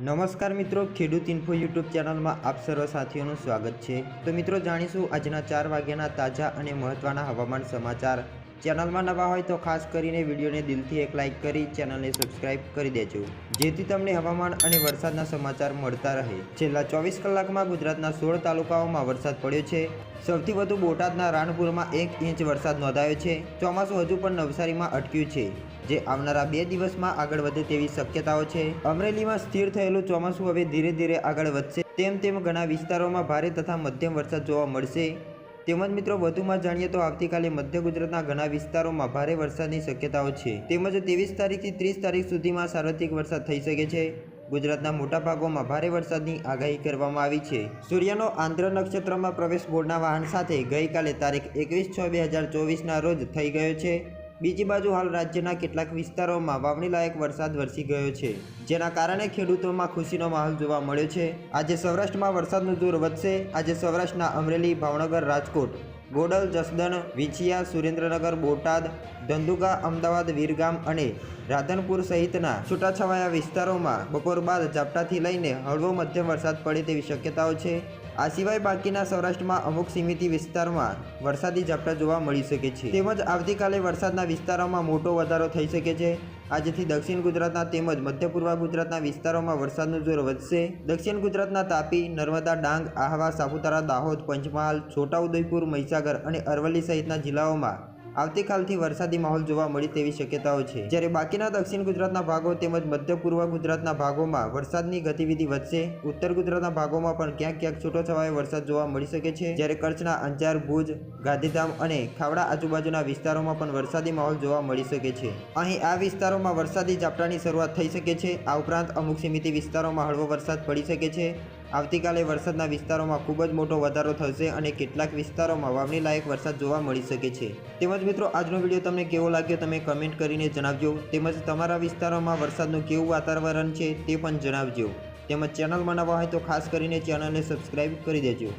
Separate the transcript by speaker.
Speaker 1: નમસ્કાર મિત્રો, ખેડૂત ઇન્ફો યુટ્યુબ ચેનલમાં આપ સર્વ સાથીઓનું સ્વાગત છે. તો મિત્રો, જાણીશું આજના ચાર વાગ્યાના તાજા અને મહત્ત્વના હવામાન સમાચાર. ચેનલમાં નવા હોય તો ખાસ કરીને વિડીયોને દિલથી એક લાઇક કરી ચેનલને સબસ્ક્રાઇબ કરી દેજો. જેથી તમને હવામાન અને વરસાદના સમાચાર મળતા રહે. છેલ્લા ચોવીસ કલાકમાં ગુજરાતના સોળ તાલુકાઓમાં વરસાદ પડ્યો છે. સૌથી વધુ બોટાદના રાણપુરમાં એક ઇંચ વરસાદ નોંધાયો છે. ચોમાસું હજુ પણ નવસારીમાં અટક્યું છે, જે આવનારા બે દિવસમાં આગળ વધે તેવી શક્યતાઓ છે. અમરેલીમાં સ્થિર થયેલું ચોમાસું હવે ધીરે ધીરે આગળ વધશે. તેમ તેમ ઘણા વિસ્તારોમાં ભારે તથા મધ્યમ વરસાદ જોવા મળશે. તેમજ મિત્રો, વધુમાં જાણીએ તો આવતીકાલે મધ્ય ગુજરાતના ઘણા વિસ્તારોમાં ભારે વરસાદની શક્યતાઓ છે. તેમજ ત્રેવીસ તારીખથી ત્રીસ તારીખ સુધીમાં સાર્વત્રિક વરસાદ થઈ શકે છે. ગુજરાતના મોટા ભાગોમાં ભારે વરસાદની આગાહી કરવામાં આવી છે. સૂર્યનો આંધ્ર નક્ષત્રમાં પ્રવેશ બોર્ડના વાહન સાથે ગઈકાલે તારીખ એકવીસ છ બે હજાર ચોવીસના રોજ થઈ ગયો છે. બીજી બાજુ હાલ રાજ્યના કેટલાક વિસ્તારોમાં વાવણીલાયક વરસાદ વરસી ગયો છે, જેના કારણે ખેડૂતોમાં ખુશીનો માહોલ જોવા મળ્યો છે. આજે સૌરાષ્ટ્રમાં વરસાદનું જોર વધશે. આજે સૌરાષ્ટ્રના અમરેલી, ભાવનગર, રાજકોટ ગોડલ, જસદણ, વિછિયા, સુરેન્દ્રનગર, બોટાદ, ધંધુકા, અમદાવાદ, વીરગામ અને રાધનપુર સહિતના છૂટાછવાયા વિસ્તારોમાં બપોર બાદ ઝાપટાથી લઈને હળવો મધ્યમ વરસાદ પડે તેવી શક્યતાઓ છે. આ સિવાય બાકીના સૌરાષ્ટ્રમાં અમુક સીમિત વિસ્તારમાં વરસાદી ઝાપટા જોવા મળી શકે છે. તેમજ આવતીકાલે વરસાદના વિસ્તારોમાં મોટો વધારો થઈ શકે છે. આજથી દક્ષિણ ગુજરાતના તેમજ મધ્ય પૂર્વ ગુજરાતના વિસ્તારોમાં વરસાદનું જોર વધશે. દક્ષિણ ગુજરાતના તાપી, નર્મદા, ડાંગ, આહવા, સાપુતારા, દાહોદ, પંચમહાલ, છોટાઉદેપુર, મહીસાગર અને અરવલ્લી સહિતના જિલ્લાઓમાં આવતીકાલથી વરસાદી માહોલ જોવા મળી તેવી શક્યતાઓ છે. જ્યારે બાકીના દક્ષિણ ગુજરાતના ભાગો તેમજ મધ્ય પૂર્વ ગુજરાતના ભાગોમાં વરસાદની ગતિવિધિ વધશે, ઉત્તર ગુજરાતના ભાગોમાં પણ ક્યાંક ક્યાંક છૂટોછવાયો વરસાદ જોવા મળી શકે છે. જ્યારે કચ્છના અંજાર, ભુજ, ગાંધીધામ અને ખાવડા આજુબાજુના વિસ્તારોમાં પણ વરસાદી માહોલ જોવા મળી શકે છે. અહીં આ વિસ્તારોમાં વરસાદી ઝાપટાની શરૂઆત થઈ શકે છે. આ ઉપરાંત અમુક સીમિત વિસ્તારોમાં હળવો વરસાદ પડી શકે છે. આવતીકાલે વરસાદના વિસ્તારોમાં ખૂબ જ મોટો વધારો થશે અને કેટલાક વિસ્તારોમાં વાવણી લાયક વરસાદ જોવા મળી શકે છે. તેમજ મિત્રો, આજનો વીડિયો તમને કેવો લાગ્યો તમે કમેન્ટ કરીને જણાવજો. તેમજ તમારા વિસ્તારોમાં વરસાદનું કેવું વાતાવરણ છે તે પણ જણાવજો. તેમજ ચેનલમાં નવા હોય તો ખાસ કરીને ચેનલને સબસ્ક્રાઈબ કરી દેજો.